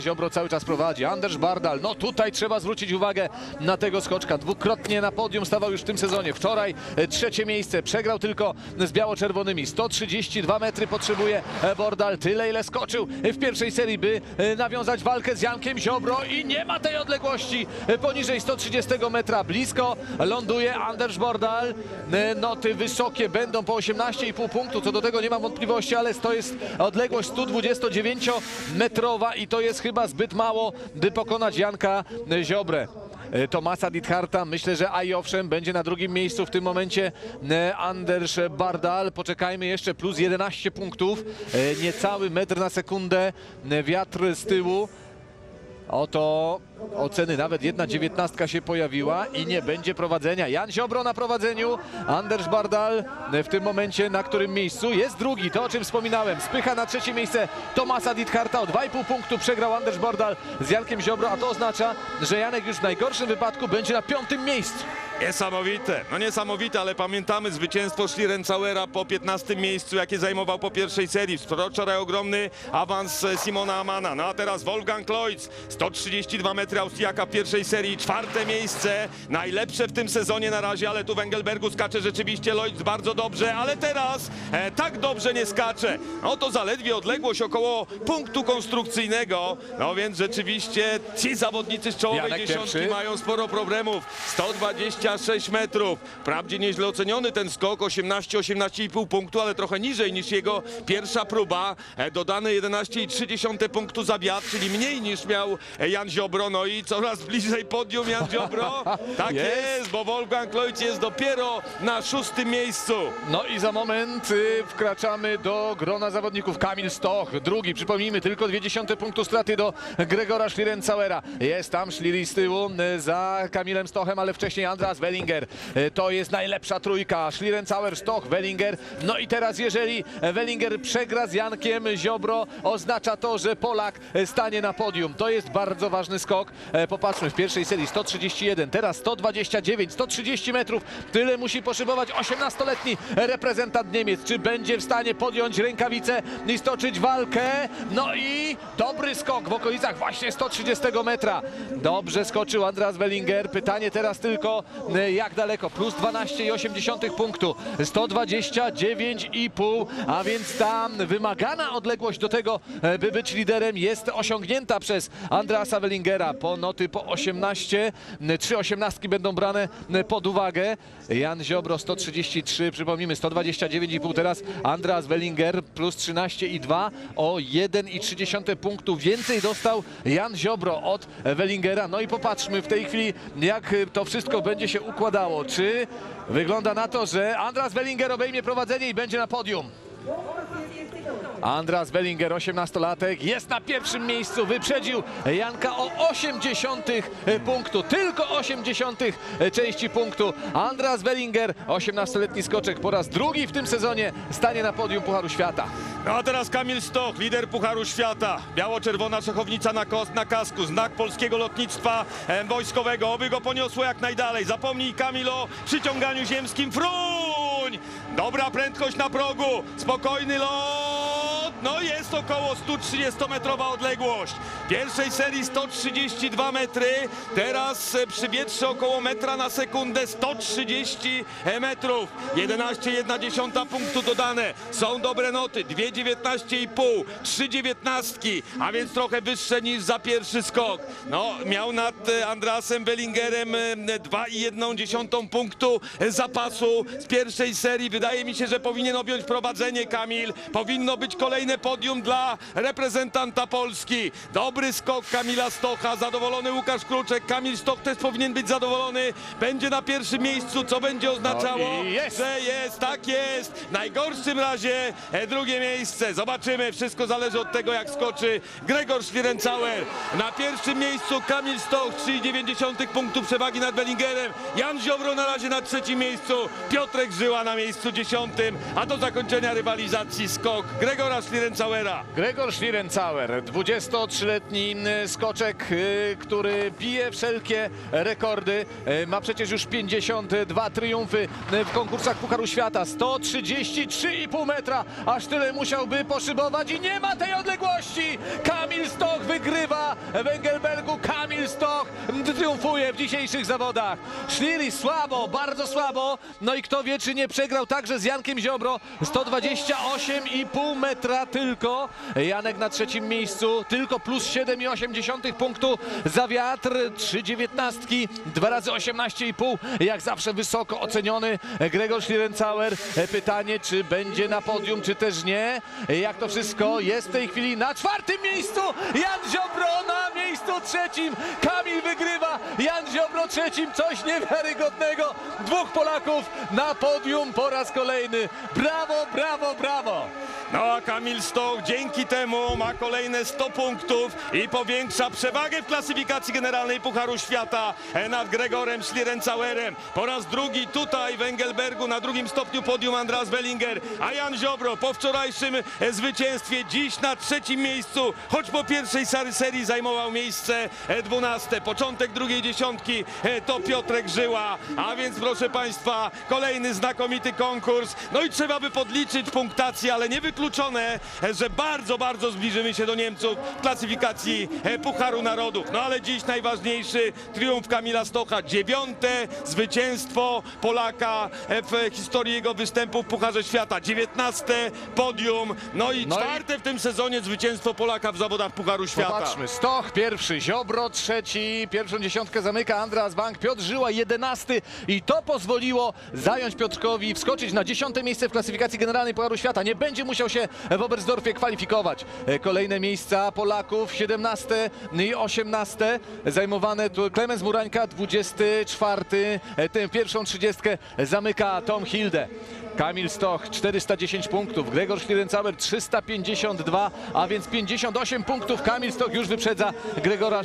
Ziobro cały czas prowadzi. Anders Bardal. No tutaj trzeba zwrócić uwagę na tego skoczka. Dwukrotnie na podium stawał już w tym sezonie. Wczoraj e, trzecie miejsce. Przegrał tylko z biało-czerwonymi. 132 metry potrzebuje e, Bordal. Tyle ile skoczył w pierwszej serii, by e, nawiązać walkę z Jankiem Ziobro i nie ma tej odległości e, poniżej 130 metra. Blisko ląduje Anders Bordal. E, Noty wysokie będą po 18,5 punktu. Co do tego nie mam wątpliwości, ale to jest odległość 129-metrowa i to jest chyba zbyt mało, by pokonać Janka Ziobrę. E, Tomasa Ditharta, myślę, że i owszem, będzie na drugim miejscu w tym momencie e, Anders Bardal. Poczekajmy jeszcze, plus 11 punktów, E, niecały metr na sekundę, wiatr z tyłu. Oto oceny, nawet jedna dziewiętnastka się pojawiła i nie będzie prowadzenia. Jan Ziobro na prowadzeniu, Anders Bardal w tym momencie na którym miejscu jest drugi, to o czym wspominałem. Spycha na trzecie miejsce Tomasa Ditharta o 2,5 punktu przegrał Anders Bardal z Jankiem Ziobro, a to oznacza, że Janek już w najgorszym wypadku będzie na piątym miejscu. Niesamowite, no niesamowite, ale pamiętamy zwycięstwo Schlierencauera po 15 miejscu, jakie zajmował po pierwszej serii. Wczoraj ogromny awans Simona Amana, no a teraz Wolfgang Kloitz, 132 metry Austriaka w pierwszej serii, czwarte miejsce, najlepsze w tym sezonie na razie, ale tu w Engelbergu skacze rzeczywiście Lloyd bardzo dobrze, ale teraz e, tak dobrze nie skacze. No to zaledwie odległość około punktu konstrukcyjnego, no więc rzeczywiście ci zawodnicy z czołowej Janek dziesiątki pierwszy. mają sporo problemów. 126 metrów. Wprawdzie nieźle oceniony ten skok, 18-18,5 punktu, ale trochę niżej niż jego pierwsza próba. E, Dodane 11,3 punktu za wiatr, czyli mniej niż miał Jan Ziobro. No i coraz bliżej podium Jan Ziobro. Tak Jest. jest, bo Wolfgang Kloitz jest dopiero na szóstym miejscu. No i za moment y, wkraczamy do grona zawodników. Kamil Stoch, drugi, przypomnijmy, tylko dwie dziesiąte punktu straty do Gregora Schlierencauera. Jest tam Schliri z tyłu y, za Kamilem Stochem, ale wcześniej Andras Wellinger. Y, To jest najlepsza trójka. Schlierencauer, Stoch, Wellinger. No i teraz jeżeli Wellinger przegra z Jankiem Ziobro, oznacza to, że Polak stanie na podium. To jest bardzo ważny skok. E, Popatrzmy, w pierwszej serii 131, teraz 129, 130 metrów. Tyle musi poszybować 18-letni reprezentant Niemiec. Czy będzie w stanie podjąć rękawice i stoczyć walkę? No i dobry skok w okolicach właśnie 130 metra. Dobrze skoczył Andras Wellinger. Pytanie teraz tylko e, jak daleko? Plus 12,8 punktu. 129,5, a więc ta wymagana odległość do tego, e, by być liderem jest osiągnięta przez Andrasa Wellingera. Po noty po 18, e, trzy osiemnastki będą brane e, pod uwagę. Jan Ziobro 133, przypomnijmy 129,5 teraz Andras Wellinger plus 13,2 o 1,3 punktu więcej dostał Jan Ziobro od Wellingera. No i popatrzmy w tej chwili jak to wszystko będzie się układało. Czy wygląda na to, że Andras Wellinger obejmie prowadzenie i będzie na podium? Andras Wellinger, 18-latek, jest na pierwszym miejscu, wyprzedził Janka o 80 punktu, tylko 80 części punktu. Andras Wellinger, 18-letni skoczek, po raz drugi w tym sezonie stanie na podium Pucharu Świata. No a teraz Kamil Stoch, lider Pucharu Świata. Biało-czerwona szachownica na, kos, na kasku, znak polskiego lotnictwa wojskowego. Oby go poniosło jak najdalej. Zapomnij Kamil o przyciąganiu ziemskim. Fruń! Dobra prędkość na progu, spokojny lot. No jest około 130-metrowa odległość. W pierwszej serii 132 metry, teraz e, przy wietrze około metra na sekundę 130 metrów. 11,1 punktu dodane. Są dobre noty. 2,19,5, 3,19, a więc trochę wyższe niż za pierwszy skok. No, miał nad e, Andrasem Bellingerem e, 2,1 punktu e, zapasu z pierwszej serii. Wydaje mi się, że powinien objąć prowadzenie Kamil. Powinno być kolejne podium dla reprezentanta Polski. Dobry skok Kamila Stocha, zadowolony Łukasz Kruczek. Kamil Stoch też powinien być zadowolony. Będzie na pierwszym miejscu, co będzie oznaczało, No jest. że jest, tak jest. W najgorszym razie e, drugie miejsce. Zobaczymy, wszystko zależy od tego, jak skoczy Gregor Schlierencauer. Na pierwszym miejscu Kamil Stoch, 3,9 punktu przewagi nad Bellingerem. Jan Ziobro na razie na trzecim miejscu. Piotrek Żyła na miejscu dziesiątym, a do zakończenia rywalizacji skok Gregora Schlierencauera Gregor Schlierencauer, 23-letni y, skoczek, y, który bije wszelkie rekordy. Y, Ma przecież już 52 triumfy y, w konkursach Pucharu Świata. 133,5 metra, aż tyle musiałby poszybować i nie ma tej odległości. Kamil Stoch wygrywa w Engelbergu. Kamil Stoch triumfuje w dzisiejszych zawodach. Szliri słabo, bardzo słabo. No i kto wie, czy nie przegrał także z Jankiem Ziobro. 128,5 metra tylko. Janek na trzecim miejscu, tylko plus 7,8 punktu za wiatr. 3,19, 2 razy 18,5. Jak zawsze wysoko oceniony Gregor Schlierencauer. Pytanie, czy będzie na podium, czy też nie. Jak to wszystko jest w tej chwili na czwartym miejscu. Jan Ziobro na miejscu trzecim. Kamil wygrywa. Jan Ziobro trzecim. Coś niewiarygodnego. Dwóch Polaków na podium po raz kolejny. Brawo, brawo, brawo. No a Kamil Stoch dzięki temu ma kolejne 100 punktów i powiększa przewagę w klasyfikacji generalnej Pucharu Świata nad Gregorem Schlierencauerem. Po raz drugi tutaj w Engelbergu na drugim stopniu podium Andras Wellinger, a Jan Ziobro po wczorajszym zwycięstwie dziś na trzecim miejscu, choć po pierwszej serii zajmował miejsce e, 12. Początek drugiej dziesiątki e, to Piotrek Żyła, a więc proszę Państwa kolejny znakomity konkurs. No i trzeba by podliczyć punktację, ale niewykluczone, e, że bardzo, bardzo zbliżymy się do Niemców w klasyfikacji e, Pucharu Narodów. No ale dziś najważniejszy triumf Kamila Stocha. Dziewiąte zwycięstwo Polaka e, w historii jego występu w Pucharze Świata. Dziewiętnaste podium. No i No i- czwarte w tym sezonie zwycięstwo Polaka w zawodach Pucharu Świata. Popatrzmy, Stoch pierwszy, Ziobro trzeci, pierwszą dziesiątkę zamyka Andreas Bank, Piotr Żyła jedenasty i to pozwoliło zająć Piotrkowi, wskoczyć na dziesiąte miejsce w klasyfikacji generalnej Pucharu Świata. Nie będzie musiał się w Oberstdorfie kwalifikować. E, Kolejne miejsca Polaków, 17 i 18 zajmowane tu Klemens Murańka, 24, e, tę pierwszą trzydziestkę zamyka Tom Hilde. Kamil Stoch 410 punktów, Gregor Schlierencauer 352, a więc 58 punktów. Kamil Stoch już wyprzedza Gregora